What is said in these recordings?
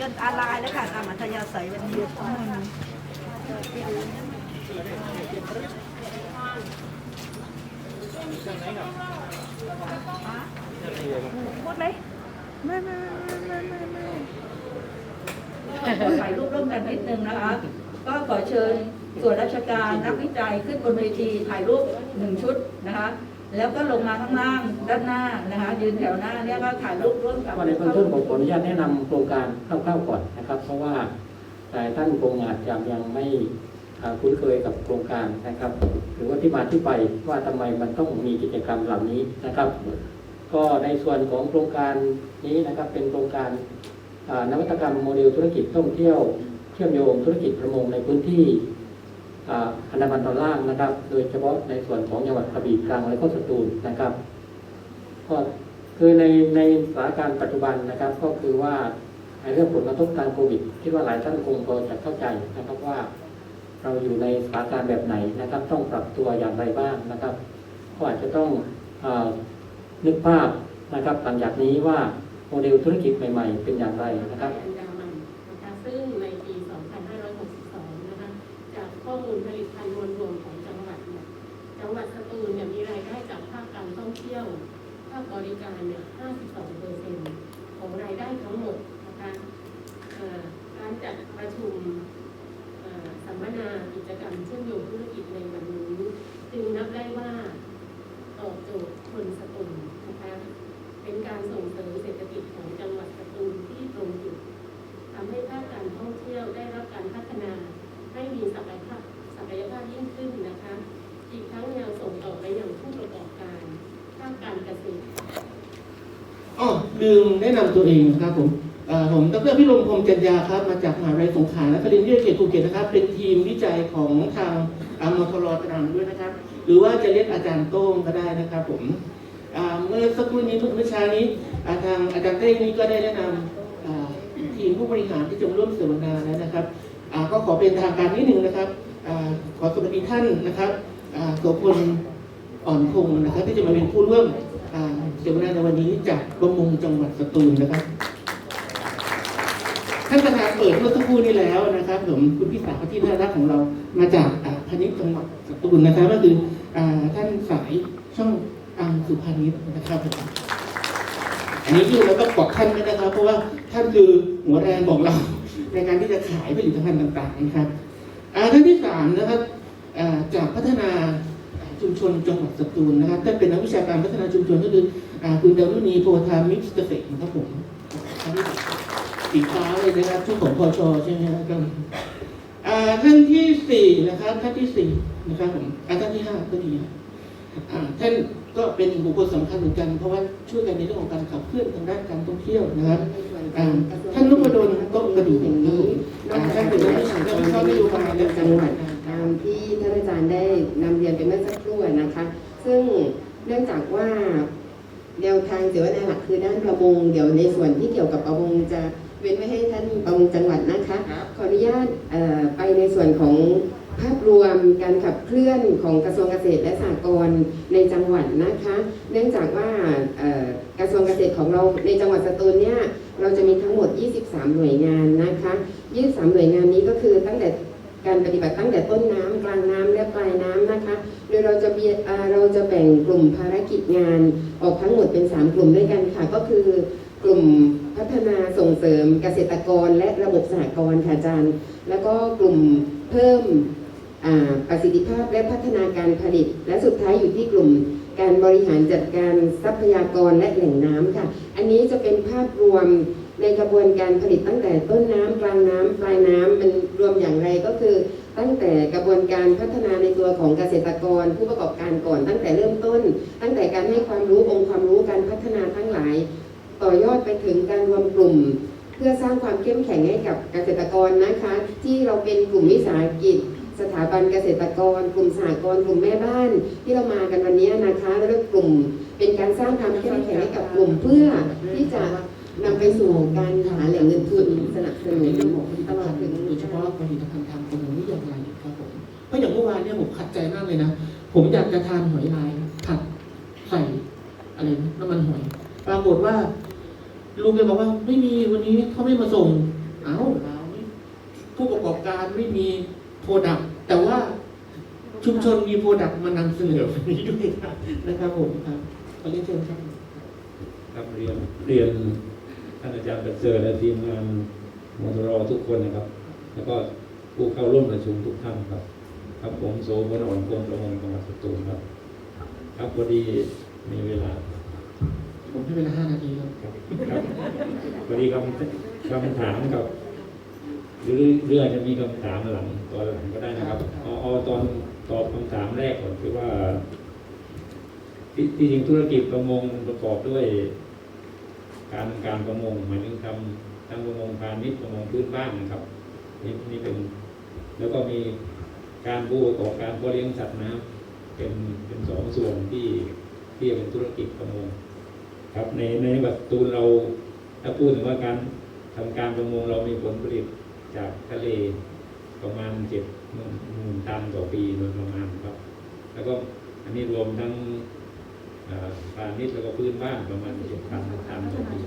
จนอาลายแล้วค่ะตามัธยาศัยวันนี้อืมพูดไหมไม่ไม่ไม่ไม่ไม่ถ่ายรูปร่วมกันนิดนึงนะคะ ก็ขอเชิญส่วนราชการนักวิจัยขึ้นบนเวทีถ่ายรูปหนึ่งชุดนะคะ แล้วก็ลงมาข้างล่างด้านหน้านะคะ ยืนแถวหน้าเนี่ยก็ถ่ายรูปร่วมกับก็ในเบื้องต้นผมขออนุญาตแนะนำโครงการคร่าวๆก่อนนะครับ เพราะว่าหลายท่านคงอาจจะยังไม่อ่าคุ้นเคยกับโครงการนะครับ หรือว่าที่มาที่ไปว่าทำไมมันต้องมีกิจกรรมเหล่านี้นะครับ ก็ในส่วนของโครงการนี้นะครับเป็นโครงการอ่านวัตกรรมโมเดลธุรกิจท่องเที่ยวเชื่อมโยงธุรกิจประมงในพื้นที่ อันดามันตอนล่างนะครับ โดยเฉพาะในส่วนของจังหวัดกระบี่ตรังและก็สตูลนะครับ ก็คือในในสถานการณ์ปัจจุบันนะครับ ก็คือว่าในเรื่องผลกระทบทางโควิดคิดว่าหลายท่านคงพอจะเข้าใจนะครับว่า เราอยู่ในสถานการณ์แบบไหนนะครับ ต้องปรับตัวอย่างไรบ้างนะครับ ก็อาจจะต้องอนึกภาพนะครับหลังจากนี้ว่าโมเดลธุรกิจใหม่ ๆ เป็นอย่างไรนะครับ ท่องเที่ยวภาคบริการเนี่ย 52เปอร์เซ็นต์ของรายได้ทั้งหมดนะคะการจัดประชุมสัมมนากิจกรรมเชื่อมโยงธุรกิจในวันนี้จึงนับได้ว่าตอบโจทย์คนสตูลนะคะเป็นการส่งเสริมเศรษฐกิจของจังหวัดสตูลที่ตรงจุดทำให้ภาคการท่องเที่ยวได้รับการพัฒนาให้มีศักยภาพศักยภาพยิ่งขึ้นนะคะ อีกทั้งยังส่งต่อไปยังผู้ประกอบการภาคการเกษตร อ๋อลืมแนะนำตัวเองครับผมผมดรพิรมพรหมจันยาครับ มาจากมหาวิทยาลัยสงขลานครินทร์วิทยาเขตภูเก็ตนะครับ เป็นทีมวิจัยของทางอมทรตรังด้วยนะครับ หรือว่าจะเรียกอาจารย์โต้งก็ได้นะครับผมเมื่อสักครู่นี้เมื่อเช้านี้อ่าทางอาจารย์เต้งนี้ก็ได้แนะนำอ่าทีมผู้บริหารที่จะมาร่วมเสวนาแล้วนะครับก็ขอเป็นทางการนิดหนึ่งนะครับอขอสวัสดีท่านนะครับอ่าโสพลอ่อนคงนะครับ ที่จะมาเป็นผู้ร่วม อ่าเสวนาในวันนี้จากประมงจังหวัดสตูลนะครับท่านประธานเปิดเมื่อสักครู่นี้แล้วนะครับผมคุณพี่สาวที่น่ารักของเรามาจากพาณิชย์จังหวัดสตูลนะครับ ก็คืออท่านสายช่องอังสุพาณิชย์นะครับอันนี้พูดแล้วก็บอกท่านด้วยนะครับ เพราะว่าท่านคือหัวแรงบอกเราในการที่จะขายผลิตภัณฑ์ต่างๆนะครับท่านที่สามนะครับจากพัฒนา มชนจังหวัดสตูลนะครับท่านเป็นนักวิชาการพัฒนาชุมชนก็คือคุณดารุณีโพธามิสเกษตรนะครับผมสีฟ้าเลยนะครับช่วงของพชใช่ไหมครับท่านที่สี่นะครับท่านที่สี่นะครับผมอ่าท่านที่ห้าก็ดีท่านก็เป็นบุคคลสำคัญเหมือนกัน เพราะว่าช่วยกันในเรื่องของการขับเคลื่อนทางด้านการท่องเที่ยวนะครับอ่าท่านนพดลโต๊ะกระดูกอย่างนี้อ่าท่านเป็นผู้ชำนาญชอบนโยบายและจังหวัดตามที่ท่านอาจารย์ได้นำเรียนไปเมื่อสักครู่นะคะ ซึ่งเนื่องจากว่าแนวทางเสวนาหลักคือด้านประมง เดี๋ยวในส่วนที่เกี่ยวกับประมงจะเว้นไว้ให้ท่านประมงจังหวัดนะคะ ขออนุญาตเอ่อไปในส่วนของภาพรวมการขับเคลื่อนของกระทรวงเกษตรและสหกรณ์ในจังหวัดนะคะ เนื่องจากว่าเอ่อกระทรวงเกษตรของเราในจังหวัดสตูลเนี่ยเราจะมีทั้งหมด 23 หน่วยงานนะคะ 23 หน่วยงานนี้ก็คือตั้งแต่ การปฏิบัติตั้งแต่ต้นน้ำกลางน้ำและปลายน้ำนะคะ โดยเราจะเราจะแบ่งกลุ่มภารกิจงานออกทั้งหมดเป็น 3 กลุ่มด้วยกันค่ะ ก็คือกลุ่มพัฒนาส่งเสริมเกษตรกรและระบบสหกรณ์ค่ะอาจารย์ แล้วก็กลุ่มเพิ่มประสิทธิภาพและพัฒนาการผลิต และสุดท้ายอยู่ที่กลุ่มการบริหารจัดการทรัพยากรและแหล่งน้ำค่ะ อันนี้จะเป็นภาพรวม ในกระบวนการผลิตตั้งแต่ต้นน้ำกลางน้ำปลายน้ำมันรวมอย่างไรก็คือ ตั้งแต่กระบวนการพัฒนาในตัวของเกษตรกร ผู้ประกอบการก่อนตั้งแต่เริ่มต้น ตั้งแต่การให้ความรู้องค์ความรู้การพัฒนาทั้งหลาย ต่อยอดไปถึงการรวมกลุ่ม เพื่อสร้างความเข้มแข็งให้กับเกษตรกรนะคะ ที่เราเป็นกลุ่มวิสาหกิจสถาบันเกษตรกร กลุ่มสหกรณ์กลุ่มแม่บ้าน ที่เรามากันวันนี้นะคะแล้วก็กลุ่มเป็นการสร้างความเข้มแข็งให้กับกลุ่มเพื่อที่จะ นำไปสู่การหาแหล่งเงินทุนสนับสนุนตลอดถึงโดยเฉพาะผลิตภัณฑ์ทางประมงนี่อย่างไรครับผมเพราะอย่างเมื่อวานเนี่ยผมขัดใจมากเลยนะ ผมอยากจะทานหอยลายผัดใส่อะไรนะน้ำมันหอย ปรากฏว่าลุงแกบอกว่าไม่มีวันนี้เขาไม่มาส่ง เอ้าผู้ประกอบการไม่มีโปรดักต์แต่ว่าชุมชนมีโปรดักต์มานำเสนอวันนี้ด้วยครับนะครับผมครับขอเรียนเชิญครับครับเรียนเรียน ท่านอาจารย์ประเสริฐและทีมงานมทรทุกคนนะครับ แล้วก็ผู้เข้าร่วมประชุมทุกท่านครับ ครับผมโสมนอ่อนกรมประมงจังหวัดสตูลครับ ครับพอดีมีเวลา ผมให้เวลาห้านาทีครับครับครับพอดีคำคำถามกับหรือเรื่องจะมีคำถามหลังตอนหลังก็ได้นะครับเอาเอาตอนตอบคำถามแรกก่อนคือว่าที่ที่จริงธุรกิจประมงประกอบด้วย การการประมงหมายถึงทำทั้งประมงพาณิชย์ประมงพื้นบ้านนะครับนี่นี่เป็นแล้วก็มีการผู้ประกอบการเพาะเลี้ยงสัตว์น้ำเป็นเป็นสองส่วนที่ที่เป็นธุรกิจประมงครับในในบัตตูนเราถ้าพูดถึงว่าการทำการประมงเรามีผลผลิตจากทะเลประมาณเจ็ดหมื่นตันต่อปีโดยประมาณครับ แล้วก็อันนี้รวมทั้ง พาณิชย์แล้วก็พื้นบ้านประมาณเจ็ดพันตันต่อปี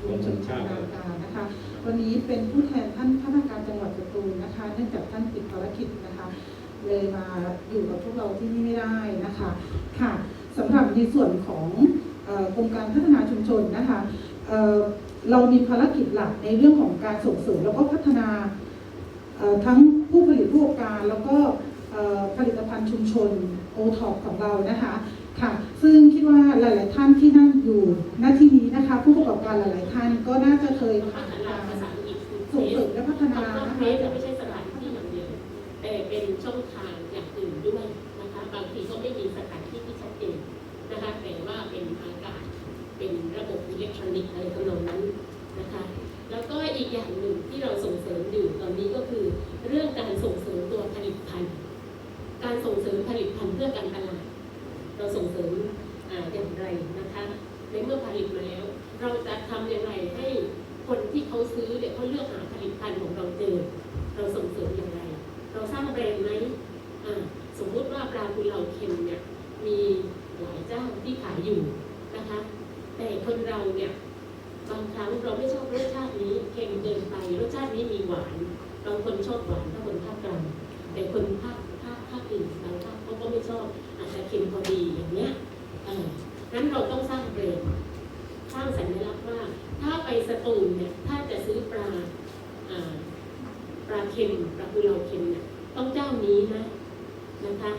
ชุมชนชาวนาการนะคะวันนี้เป็นผู้แทนท่านท่านการจังหวัดสตูลนะคะ เนื่องจากท่านติดภารกิจนะคะ เลยมาอยู่กับพวกเราที่นี่ไม่ได้นะคะค่ะสำหรับในส่วนของโครงการพัฒนาชุมชนนะคะเเรามีภารกิจหลักในเรื่องของการส่งเสริมแล้วก็พัฒนาทั้งผู้ผลิตผู้ประกอบการแล้วก็ผลิตภัณฑ์ชุมชนโอท็อปของเรานะคะ ค่ะ ซึ่งคิดว่าหลาย ๆ ท่านที่นั่งอยู่หน้าที่นี้นะคะ ผู้ประกอบการหลาย ๆ ท่านก็น่าจะเคยผ่านการส่งเสริมและพัฒนาว่านะคะจะไม่ใช่สถานที่อย่างเดียวแต่เป็นช่องทางอย่างอื่นด้วยนะคะ บางทีก็ไม่มีสถานที่ที่ชัดเจนนะคะแต่ว่าเป็นอากาศเป็นระบบอิเล็กทรอนิกส์อะไรทำนองนั้นนะคะ แล้วก็อีกอย่างหนึ่งที่เราส่งเสริมอยู่ตอนนี้ก็คือ เรื่องการส่งเสริมตัวผลิตภัณฑ์ การส่งเสริมผลิตภัณฑ์เพื่อการตลาด เราส่งเสริมอย่างไรนะคะในเมื่อผลิตมาแล้ว เราจะทำอย่างไรให้คนที่เขาซื้อเนี่ยเขาเลือกหาผลิตภัณฑ์ของเราเจอเราส่งเสริมอย่างไร เราสร้างแบรนด์ไหมสมมุติว่าปลากุเลาเค็มเนี่ยมีหลายเจ้าที่ขายอยู่นะคะ แต่คนเราเนี่ยบางครั้งเราไม่ชอบรสชาตินี้เค็มเกินไปรสชาตินี้มีหวานบางคนชอบหวานถ้าคนภาคกลางแต่คนภาคภาคภาคอื่นบางภาค เขาก็ไม่ชอบอาจจะเค็มพอดีอย่างเนี้ยเออนั้นเราต้องสร้างแบรนด์สร้างสัญลักษณ์ว่า ถ้าไปสตูลเนี่ยถ้าจะซื้อปลาปลาเค็มปลากุเลาเค็มเนี่ยต้องเจ้านี้นะนะคะ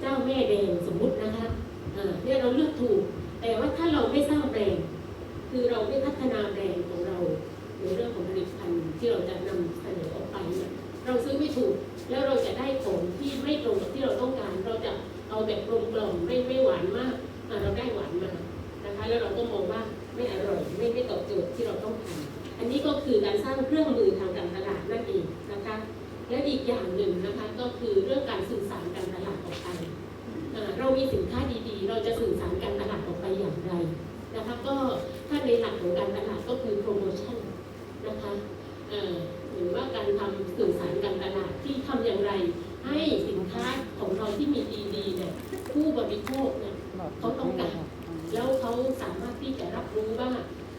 เจ้าแม่แดงสมมุตินะคะเนี่ยเราเลือกถูก แต่ว่าถ้าเราไม่สร้างแบรนด์คือเราไม่พัฒนาแบรนด์ของเราในเรื่องของผลิตภัณฑ์ที่เราจะนำเสนอออกไปเนี่ยเราซื้อไม่ถูก แล้วเราจะได้ผลที่ไม่ตรงกับที่เราต้องการ เราจะเอาแบบกลมกล่อมไม่ไม่หวานมากเราได้หวานมานะคะแล้วเราก็มองว่าไม่อร่อยไม่ไม่ตอบโจทย์ที่เราต้องการอันนี้ก็คือการสร้างเครื่องมือทางการตลาดนั่นเองนะคะและอีกอย่างหนึ่งนะคะก็คือเรื่องการสื่อสารการตลาดออกไปเรามีสินค้าดีๆ เราจะสื่อสารการตลาดออกไปอย่างไรนะคะก็ถ้าในหลักของการตลาดก็คือโปรโมชั่นนะคะ รือว่าการทำสื่อสารการตลาดที่ทำอย่างไร ให้สินค้าของเราที่มีดีๆเนี่ยผู้บริโภคเนี่ยเขาต้องการแล้วเขาสามารถที่จะรับรู้ว่า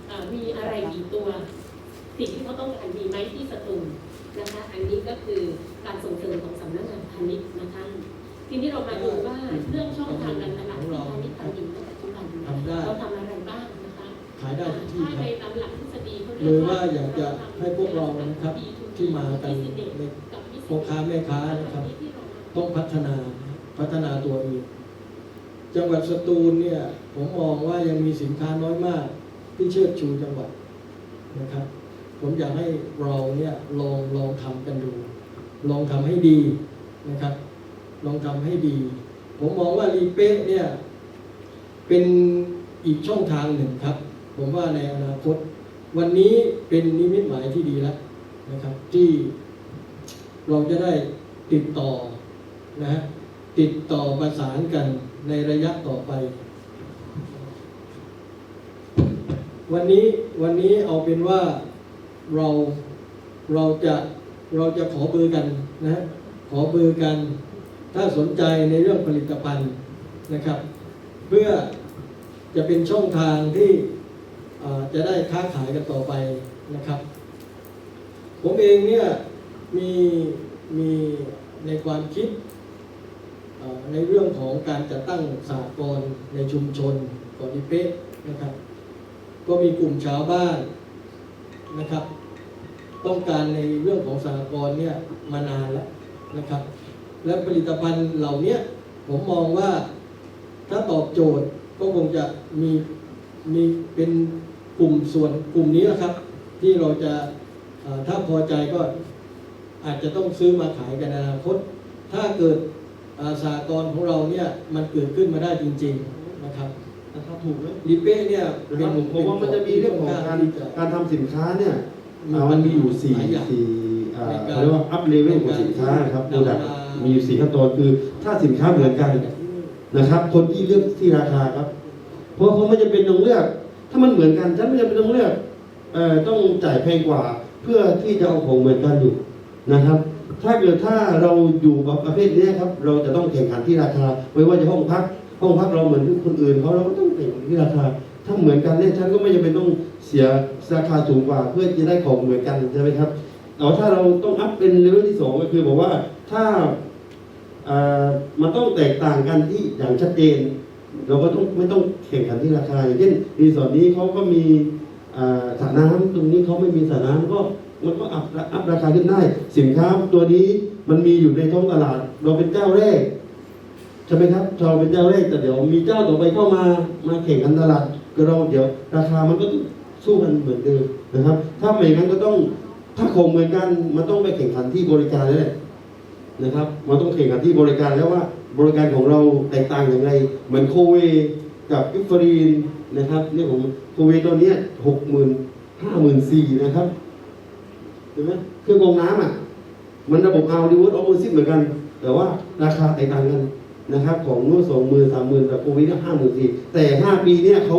อ่ามีอะไรกี่ตัวสิ่งที่เขาต้องการมีไหมที่สตูลนะคะอันนี้ก็คือการส่งเสริมของสำนักงานพาณิชย์นะคะทีนี้เรามาดูว่าเรื่องช่องทางการตลาดที่พาณิชย์ทำอยู่ในปัจจุบันเนี่ยทำได้เราทำ ขายได้ทุกที่ครับหลักทฤษฎีเขาหเรียรืกอว่าว่าอยากจะให้พวกเรานะครับที่มากันในพ่อค้าแม่ค้านะครับ ต้องพัฒนาพัฒนาตัวเองจังหวัดสตูลเนี่ยผมมองว่ายังมีสินค้าน้อยมาก ที่เชิดชูจังหวัดนะครับ ผมอยากให้เราเนี่ยลองลองทำกันดู ลองทำให้ดีนะครับ ลองทำให้ดี ผมมองว่ารีเป้เนี่ยเป็นอีกช่องทางหนึ่งครับ ผมว่าในอนาคต วันนี้เป็นนิมิตหมายที่ดีแล้วนะครับ ที่เราจะได้ติดต่อนะฮะติดต่อประสานกันในระยะต่อไป วันนี้วันนี้เอาเป็นว่าเราเราจะเราจะขอเบอร์กันนะฮะขอเบอร์กัน ถ้าสนใจในเรื่องผลิตภัณฑ์นะครับ เพื่อจะเป็นช่องทางที่ จะได้ค้าขายกันต่อไปนะครับ ผมเองเนี่ยมีมีในความคิดในเรื่องของการจัดตั้งสหกรณ์ในชุมชนกอดิเป๊ะนะครับ ก็มีกลุ่มชาวบ้านนะครับ ต้องการในเรื่องของสหกรณ์เนี่ยมานานแล้วนะครับ และผลิตภัณฑ์เหล่านี้ผมมองว่าถ้าตอบโจทย์ก็คงจะมีมีเป็น กลุ่มส่วนกลุ่มนี้แหละครับ ที่เราจะเอ่อถ้าพอใจก็อาจจะต้องซื้อมาขายกันในอนาคต ถ้าเกิดเอ่อสหกรณ์ของเราเนี่ยมันเกิดขึ้นมาได้จริง ๆนะครับนะครับถูกไหมดิเป้เนี่ยนะคเป็รับนผมผมว่ามันจะมีเรื่องของการที่จะการทำสินค้าเนี่ยอ่ามันมีอยู่สี่หลายอย่างสี่อ่าในการเขาเรียกว่าอัพเลเวลของสินค้านะครับนำมาโปรดักมีอยู่สี่ขั้นตอนคือ ถ้าสินค้าเหมือนกันนะครับ คนที่เลือกที่ราคาครับ เพราะเขาไม่จำเป็นต้องเลือก ถ้ามันเหมือนกันฉันไม่จำเป็นต้องเลือกอต้องจ่ายแพงกว่าเพื่อที่จะเอาของเหมือนกันอยู่นะครับ ถ้าเกิดถ้าเราอยู่แบบประเภทนี้ครับ เราจะต้องแข่งขันที่ราคาไม่ว่าจะห้องพัก ห้องพักเราเหมือนคนอื่นเขาเราก็ต้องแข่งขันที่ราคา ถ้าเหมือนกันเนี่ยฉันก็ไม่จำเป็นต้องเสียราคาสูงกว่า เพื่อจะได้ของเหมือนกันใช่ไหมครับเอาถ้าเราต้องอัพเป็นเลเวลที่สองก็คือบอกว่าถ้ามันต้องแตกต่างกันที่อย่างชัดเจน เราก็ต้องไม่ต้องแข่งขันที่ราคาอย่างเช่นรีสอร์ทนี้เขาก็มีสระน้ำตรงนี้เขาไม่มีสระน้ำก็มันก็อัพอัพราคาขึ้นได้ สินค้าตัวนี้มันมีอยู่ในท้องตลาด เราเป็นเจ้าแรกใช่ไหมครับเราเป็นเจ้าแรกแต่เดี๋ยวมีเจ้าต่อไปเข้ามามาแข่งกันตลาดก็เราเดี๋ยวราคามันก็สู้กันเหมือนเดิมนะครับ ถ้าไม่งั้นก็ต้องถ้าคงเหมือนกันมันต้องไปแข่งขันที่บริการแล้วแหละนะครับ มันต้องแข่งขันที่บริการแล้วว่า บริการของเราแตกต่างอย่างไร เหมือนโคเวกับกิฟฟรีนนะครับเนี่ยผมโคเวตัวเนี้หกหมื่นห้าหมื่นสี่นะครับเห็นไหมเครื่องกรองน้ำอะมันระบบเอาดิวออโมซิสเหมือนกัน แต่ว่าราคาแตกต่างกันนะครับ ของนู้นสองหมื่นสามหมื่นแบบโควิดห้าหมื่นสี่แต่ห้าปีเนี้ยเขา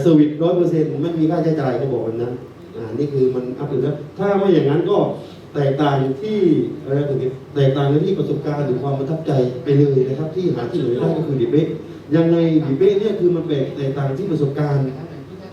เซอร์วิสร้อยเปอร์เซ็นต์ไม่มีค่าใช้จ่ายเขาบอกแบบนั้นอ่านี่คือมันอัพถึงแล้วถ้าไม่อย่างนั้นก็ แตกต่างที่อะไรถึงแตกต่างกันที่ประสบการณ์หรือความประทับใจไปเลยนะครับ ที่หาที่ไหนไม่ได้ก็คือดิเบตยังไงดิเบตเนี่ยคือมันแตกแตกต่างที่ประสบการณ์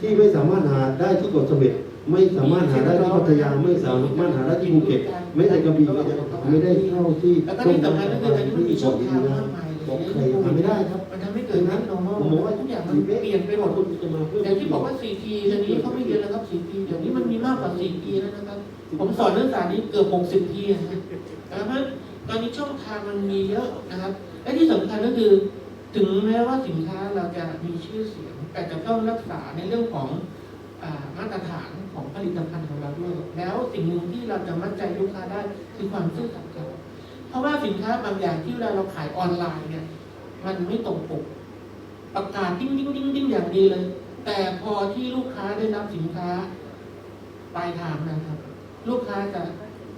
ที่ไม่สามารถหาได้ที่เกาะเสม็ดไม่สามารถหาได้ที่พัทยาไม่สามารถหาได้ที่ภูเก็ตไม่แต่กระบี่ก็ยังไม่ได้เท่าที่แล้วก็ที่สำคัญก็คือตอนนี้มันมีช่องทางมากมายบอกใครทำไม่ได้ครับมันทำให้เกิดนั้น normal ผมบอกว่าทุกอย่างมันเปลี่ยนไปหมดคุณจะมาเพื่ออย่างที่บอกว่า 4G เดี๋ยวนี้เขาไม่เรียนแล้วครับ 4G เดี๋ยวนี้มันมีมากกว่า 4G แล้วนะครับ ผมสอนนักศึกษานี้เกือบ60ทีนะครับเพราะฉะนั้นตอนนี้ช่องทางมันมีเยอะนะครับ และที่สำคัญก็คือ ถึงแม้ว่าสินค้าเราจะมีชื่อเสียง แต่จะต้องรักษาในเรื่องของอมาตรฐานของผลิตภัณฑ์ของเราด้วยแล้วสิ่งหนึ่งที่เราจะมั่นใจลูกค้าได้คือความซื่อสัตย์เพราะว่าสินค้าบางอย่างที่เวลาเราขายออนไลน์เนี่ย มันไม่ตรงปกประกาศดิ้งดิ้งดิ้งดิ้งอย่างดีเลย แต่พอที่ลูกค้าได้รับสินค้าปลายทางนะครับ ลูกค้าจะ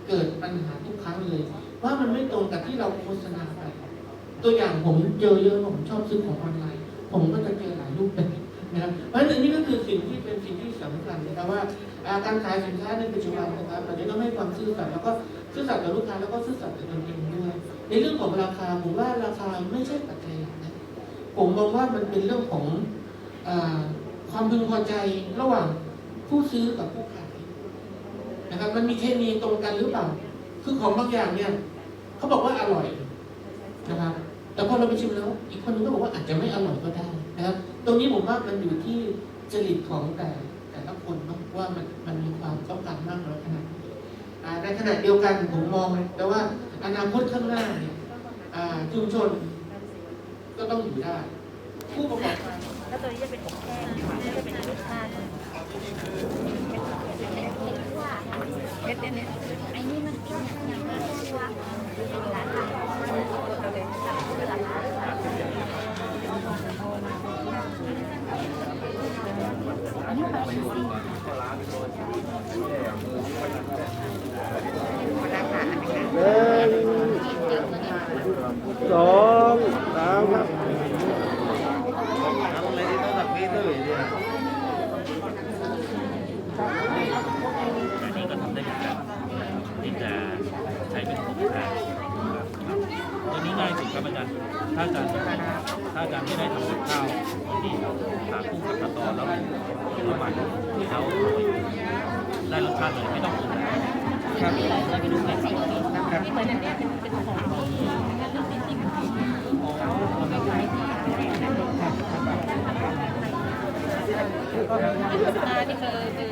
เกิดปัญหาทุกครั้งเลยว่ามันไม่ตรงกับที่เราโฆษณาไป ตัวอย่างผมเจอเยอะผมชอบซื้อของออนไลน์ ผมก็จะเจอหลายรูปแบบนะครับเพราะฉะนั้นนี่ก็คือสิ่งที่เป็นสิ่งที่สำคัญนะครับว่าการขายสินค้าในปัจจุบันนะครับเราจะต้องให้ความซื่อสัตย์แล้วก็ซื่อสัตย์ต่อลูกค้าแล้วก็ซื่อสัตย์ต่อตนเองด้วยในเรื่องของราคาผมว่าราคาไม่ใช่ปัจจัยหลักนะผมมองว่ามันเป็นเรื่องของอความพึงพอใจระหว่างผู้ซื้อกับผู้ขาย นะครับมันมีเคมีตรงกันหรือเปล่า คือของบางอย่างเนี่ยเขาบอกว่าอร่อยนะครับ แต่พอเราไปชิมแล้ว อีกคนนึงก็บอกว่าอาจจะไม่อร่อยก็ได้นะครับ ตรงนี้ผมว่ามันอยู่ที่จริตของแต่แต่ละคนเนาะว่ามันมันมีความต้องการมากน้อยขนาดไหนในขณะเดียวกันผมมองแต่ว่าอนาคตข้างหน้าเนี่ยชุมชนก็ต้องอยู่ได้ ผู้ประกอบการแล้วตัวนี้จะเป็นของแห้งไม่ได้เป็นรสชาติ ดเนี่ยไอ้นี่มันชอบอย่างนั้นว่าสองสามครับ อันนี้ก็ทำได้เหมือนกันที่จะใช้เป็นของแทนนะครับตัวนี้ง่ายสุดครับอาจารย์ ถ้าอาจารย์ถ้าอาจารย์ไม่ได้ทำกับข้าวที่หาคู่กับกระตอแล้วน้ำมันที่เขาได้รสชาติเลยไม่ต้องปรุงครับเราไปดูแบบสิ่งที่เหมือนอันเนี้ยเป็นเป็นของนั่นเรื่องที่ที่ของไม่ขายที่อ่านี่คือคือ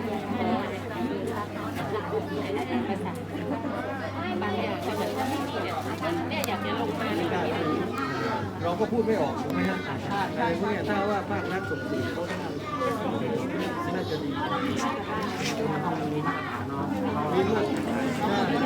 บางอย่างคนที่ไม่มีเนี่ยเนี่ยอยากจะลงมาเลย เราก็พูดไม่ออกถูกไหมฮะอะไรพวกเนี้ยถ้าว่าภาครัฐส่งเสียเขาน่าจะดีมีมาตรฐานเนาะดีมาตรฐาน